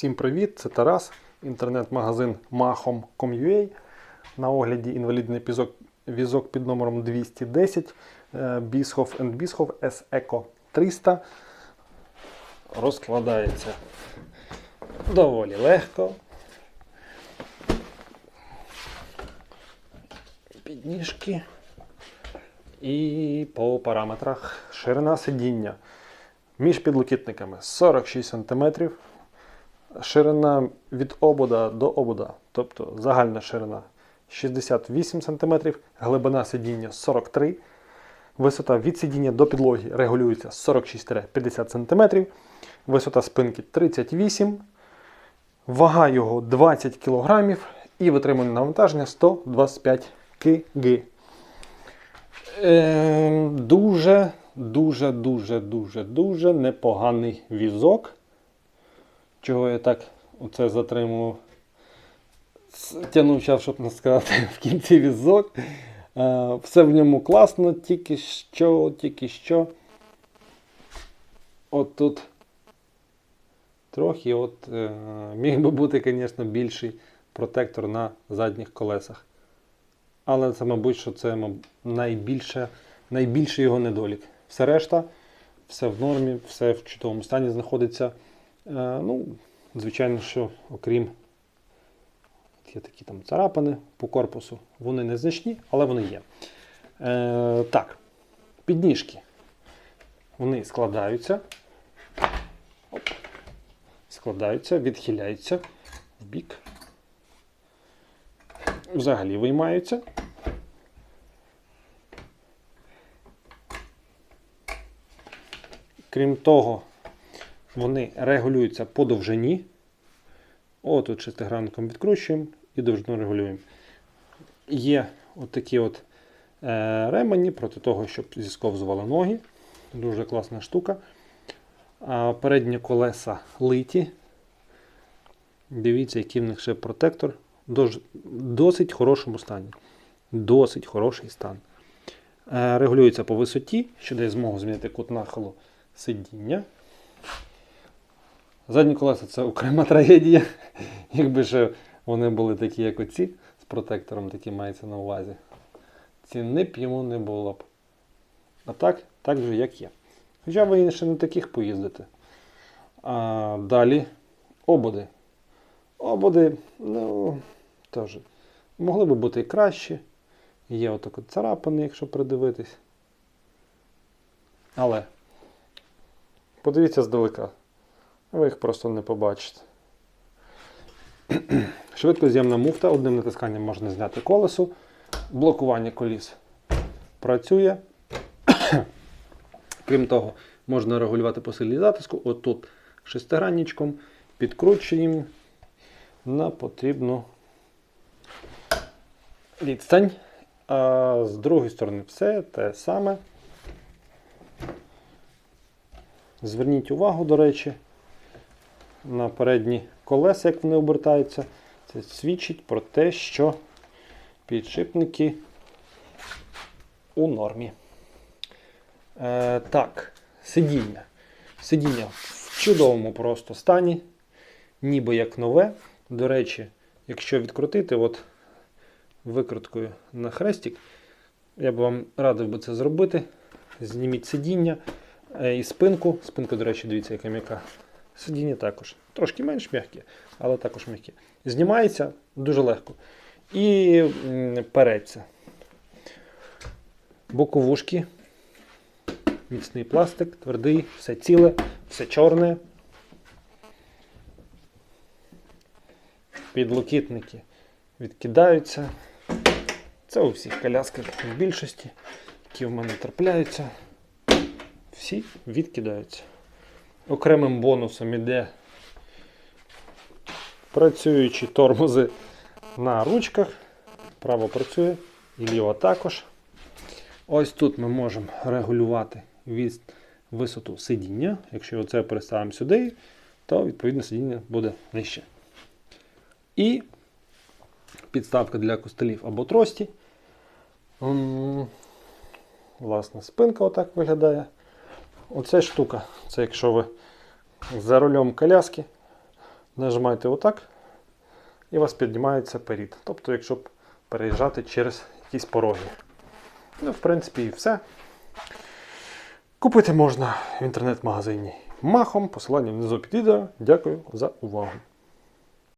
Всім привіт! Це Тарас, інтернет-магазин mahom.com.ua. На огляді інвалідний візок, візок під номером 210 е, Bischoff Bischoff S Eco 300. Розкладається доволі легко. Підніжки. І по параметрах ширина сидіння. Між підлокітниками 46 см. Ширина від обода до обода, тобто загальна ширина 68 см, глибина сидіння 43 Висота від сидіння до підлоги регулюється 46-50 см, висота спинки 38 вага його 20 кг і витримане навантаження 125 кг. Е, дуже, дуже, дуже, дуже, дуже непоганий візок. Чого я так оце затримував? Тягнув час, щоб не сказати в кінці візок. Е, все в ньому класно, тільки що, тільки що. От тут трохи от, е, міг би бути, звісно, більший протектор на задніх колесах. Але це, мабуть, що це найбільше, найбільший його недолік. Все решта, все в нормі, все в чудовому стані знаходиться. Е, ну, звичайно, що окрім є такі там царапини по корпусу, вони незначні, але вони є. Е, так, підніжки. Вони складаються. Складаються, відхиляються в бік. Взагалі виймаються. Крім того, вони регулюються по довжині. От тут шестигранником відкручуємо і довжину регулюємо. Є отакі от е, ремені проти того, щоб зісковзували ноги. Дуже класна штука. А передні колеса литі. Дивіться, який в них ще протектор. Дож, досить хорошому стані. Досить хороший стан. Е, регулюється по висоті, що дає змогу змінити кут нахилу сидіння. Задні колеса це окрема трагедія. Якби ще вони були такі, як оці, з протектором, такі мається на увазі. Ціни б йому не було б. А так, так же, як є. Хоча ви ще не таких поїздите. А далі ободи. Ободи, ну, теж. Могли би бути і кращі. Є отак от царапини, якщо придивитись. Але подивіться здалека. Ви їх просто не побачите. Швидкоз'ємна муфта, одним натисканням можна зняти колесо. Блокування коліс працює. Крім того, можна регулювати по силі затиску. От тут шестигранничком підкручуємо на потрібну відстань. А з другої сторони все те саме. Зверніть увагу, до речі, на передні колеса, як вони обертаються. Це свідчить про те, що підшипники у нормі. Е, так, сидіння. Сидіння в чудовому просто стані, ніби як нове. До речі, якщо відкрутити от викруткою на хрестик, я б вам радив би це зробити. Зніміть сидіння е, і спинку. Спинка, до речі, дивіться, яка м'яка. Сидіння також. Трошки менш м'які, але також м'які. Знімається дуже легко. І переться. Боковушки. Міцний пластик, твердий, все ціле, все чорне. Підлокітники відкидаються. Це у всіх колясках в більшості, які в мене трапляються. Всі відкидаються. Окремим бонусом іде працюючі тормози на ручках. Право працює і ліво також. Ось тут ми можемо регулювати від висоту сидіння. Якщо оце переставимо сюди, то відповідно сидіння буде нижче. І підставка для костелів або трості. М, Власне, спинка отак виглядає. Оце штука. Це якщо ви за рулем коляски нажимаєте отак, і у вас піднімається перід. Тобто, якщо б переїжджати через якісь пороги. Ну, в принципі, і все. Купити можна в інтернет-магазині Махом. Посилання внизу під відео. Дякую за увагу.